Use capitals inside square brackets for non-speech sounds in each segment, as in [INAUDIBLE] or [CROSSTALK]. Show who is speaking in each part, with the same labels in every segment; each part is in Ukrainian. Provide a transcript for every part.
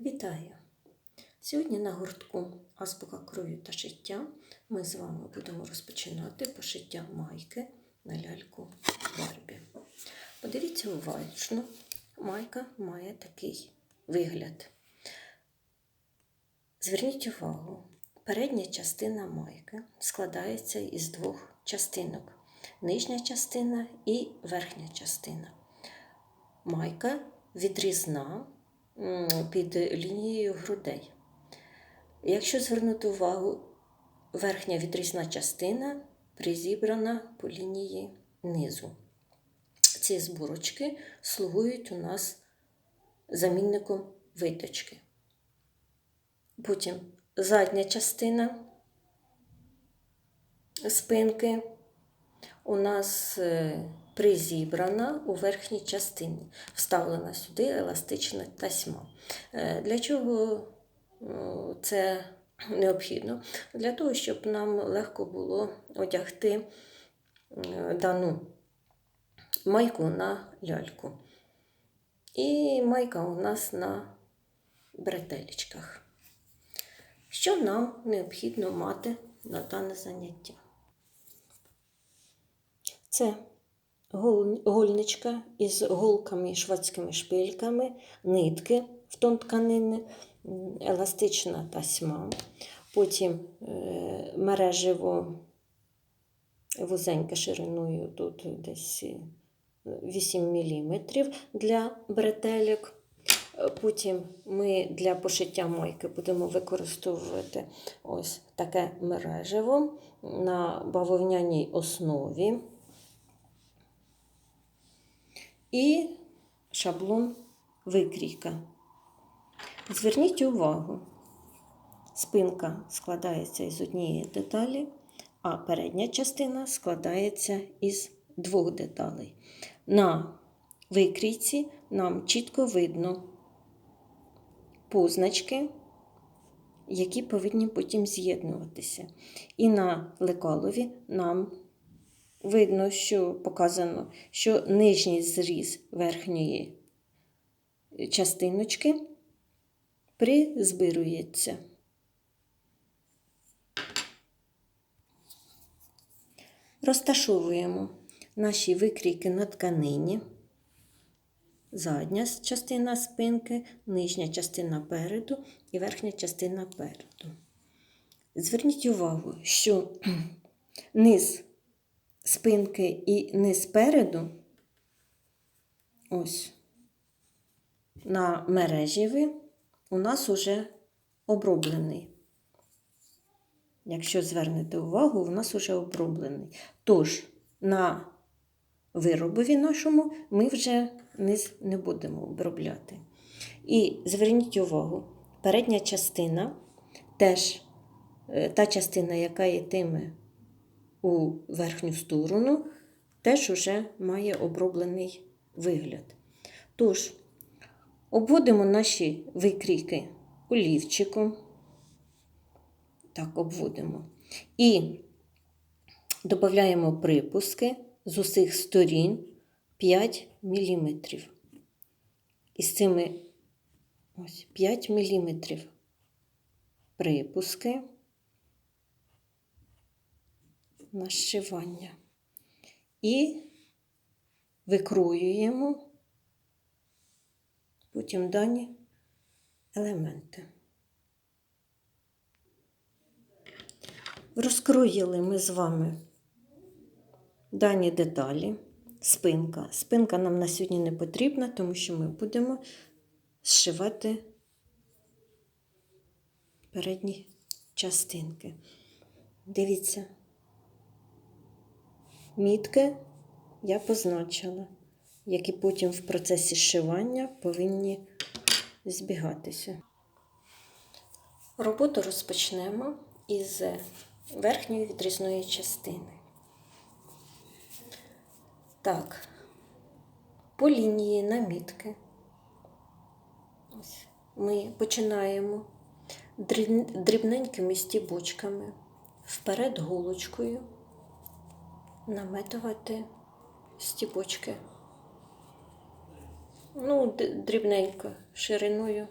Speaker 1: Вітаю! Сьогодні на гуртку Азбука крові та шиття ми з вами будемо розпочинати пошиття майки на ляльку Барбі. Подивіться уважно, майка має такий вигляд. Зверніть увагу, передня частина майки складається із двох частинок: нижня частина і верхня частина. Майка відрізна під лінією грудей. Якщо звернути увагу, верхня відрізна частина призібрана по лінії низу. Ці зборочки слугують у нас замінником виточки. Потім задня частина спинки у нас е, призібрана у верхній частині, вставлена сюди еластична тасьма. Е, Для чого е, це необхідно? Для того, щоб нам легко було одягти е, дану майку на ляльку. І майка у нас на бретелечках. Що нам необхідно мати на дане заняття? Це гольничка із голками, швадськими шпильками, нитки в тон тканини, еластична тасьма, потім е, мережево вузеньке шириною тут десь е, 8 мм для бретелек. Е, Потім ми для пошиття майки будемо використовувати ось таке мережево на бавовняній основі і шаблон викрійка. Зверніть увагу, спинка складається із однієї деталі, а передня частина складається із двох деталей. На викрійці нам чітко видно позначки, які повинні потім з'єднуватися. І на лекалові нам видно, що показано, що нижній зріз верхньої частиночки призбирується. Розташовуємо наші викрійки на тканині. Задня частина спинки, нижня частина переду і верхня частина переду. Зверніть увагу, що [CLEARS THROAT] низ спинки і низ переду, ось, на мережеві у нас уже оброблений. Якщо звернете увагу, у нас уже оброблений. Тож, на виробові нашому ми вже низ не будемо обробляти. І зверніть увагу, передня частина теж е, та частина, яка йтиме у верхню сторону, теж уже має оброблений вигляд. Тож, обводимо наші викрійки олівчиком. Так, обводимо. І додаємо припуски з усіх сторін 5 мм. І з цими ось 5 мм припуски на зшивання. І викроюємо потім дані елементи. Розкроїли ми з вами дані деталі, спинка. Спинка нам на сьогодні не потрібна, тому що ми будемо зшивати передні частинки. Дивіться, мітки я позначила, які потім в процесі зшивання повинні збігатися. Роботу розпочнемо із верхньої відрізної частини. Так, по лінії намітки. Ось ми починаємо дрібненькими стібочками вперед голочкою наметувати стібочки. Ну, дрібненько, шириною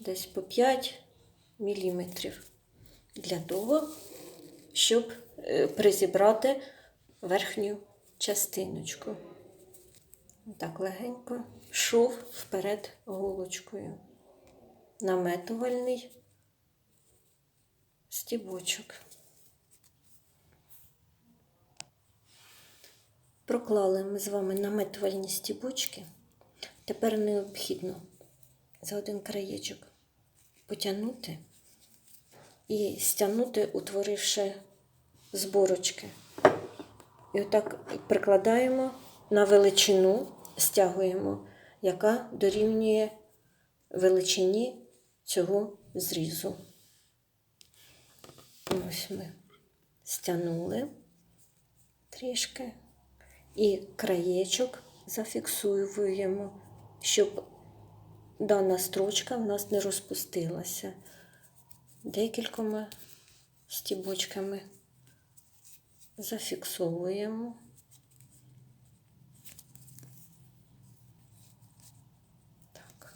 Speaker 1: десь по 5 міліметрів для того, щоб е, призібрати верхню частиночку. Так легенько шов вперед голочкою. Наметувальний стібочок. Проклали ми з вами наметувальні стібочки. Тепер необхідно за один краєчок потягнути і стягнути, утворивши зборочки. І отак прикладаємо на величину, стягуємо, яка дорівнює величині цього зрізу. Ось ми стягнули трішки і краєчок зафіксуємо, щоб дана строчка в нас не розпустилася декількома стібочками зафіксовуємо. Так.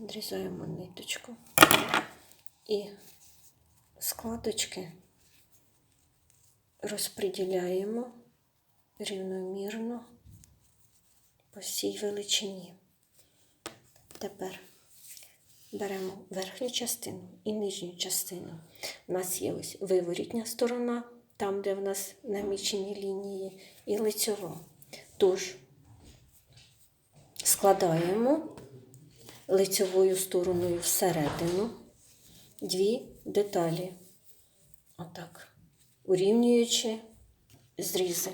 Speaker 1: Відрізаємо ниточку і складочки розподіляємо рівномірно по всій величині. Тепер беремо верхню частину і нижню частину. У нас є ось виворітня сторона, там, де в нас намічені лінії, і лицьова. Тож складаємо лицьовою стороною всередину дві деталі. Отак, урівнюючи зрізи.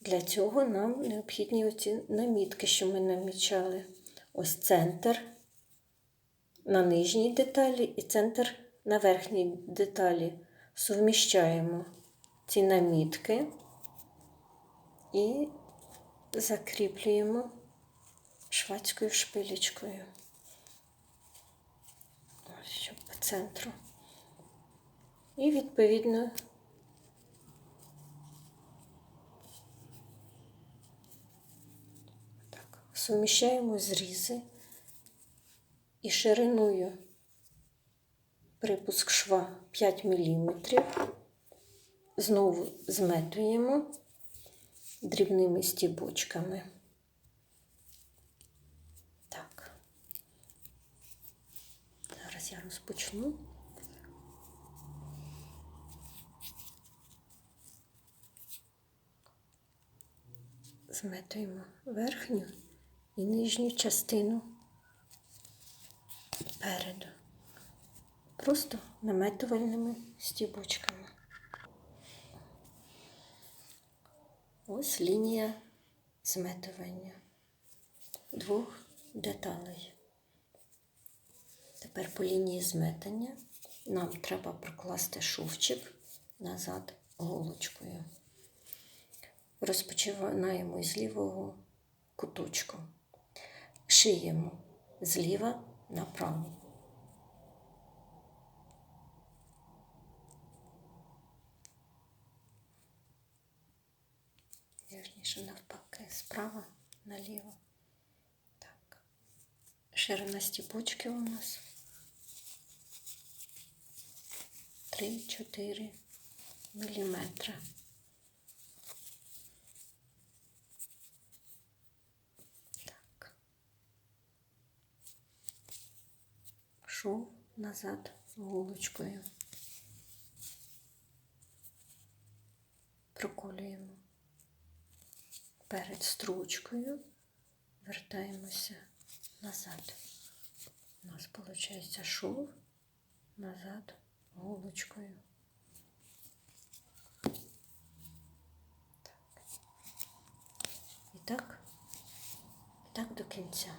Speaker 1: Для цього нам необхідні оці намітки, що ми намічали. Ось центр на нижній деталі і центр на верхній деталі. Суміщаємо ці намітки і закріплюємо швадською шпилечкою. Ось, щоб по центру. І відповідно так, суміщаємо зрізи і шириною припуск шва 5 мм. Знову зметуємо дрібними стібочками. Так. Зараз я розпочну. Зметуємо верхню і нижню частину переду. Просто наметувальними стібочками. Ось лінія зметування двох деталей. Тепер по лінії зметання нам треба прокласти шовчик назад голочкою. Розпочинаємо з лівого куточку. Шиємо зліва направо. Вірніше навпаки, справа наліво. Так. Ширина стіпочки у нас 3-4 міліметри. Так. Шов назад голочкою. Проколюємо перед стручкою, вертаємося назад. У нас виходить шов назад голочкою. Так. І так, і так до кінця.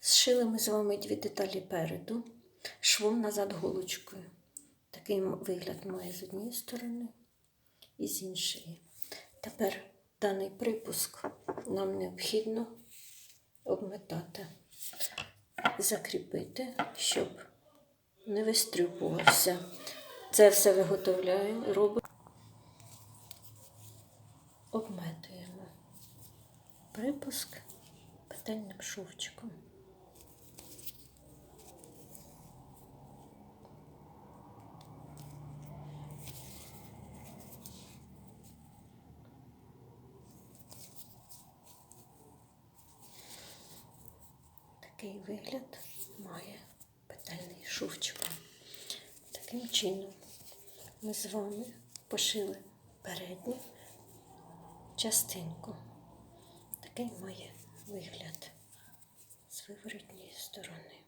Speaker 1: Зшили ми з вами дві деталі переду, швом назад голочкою. Такий вигляд має з однієї сторони і з іншої. Тепер даний припуск нам необхідно обметати, закріпити, щоб не вистрюбувався Це все виготовляємо, робимо. Обметуємо припуск петельним шовчиком. Такий вигляд має петельний шовчик. Таким чином ми з вами пошили передню частинку. Такий має вигляд з виворотньої сторони.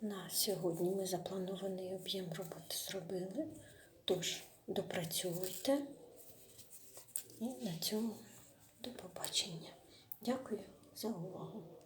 Speaker 1: На сьогодні ми запланований об'єм роботи зробили, тож допрацьовуйте і на цьому до побачення. Дякую за увагу.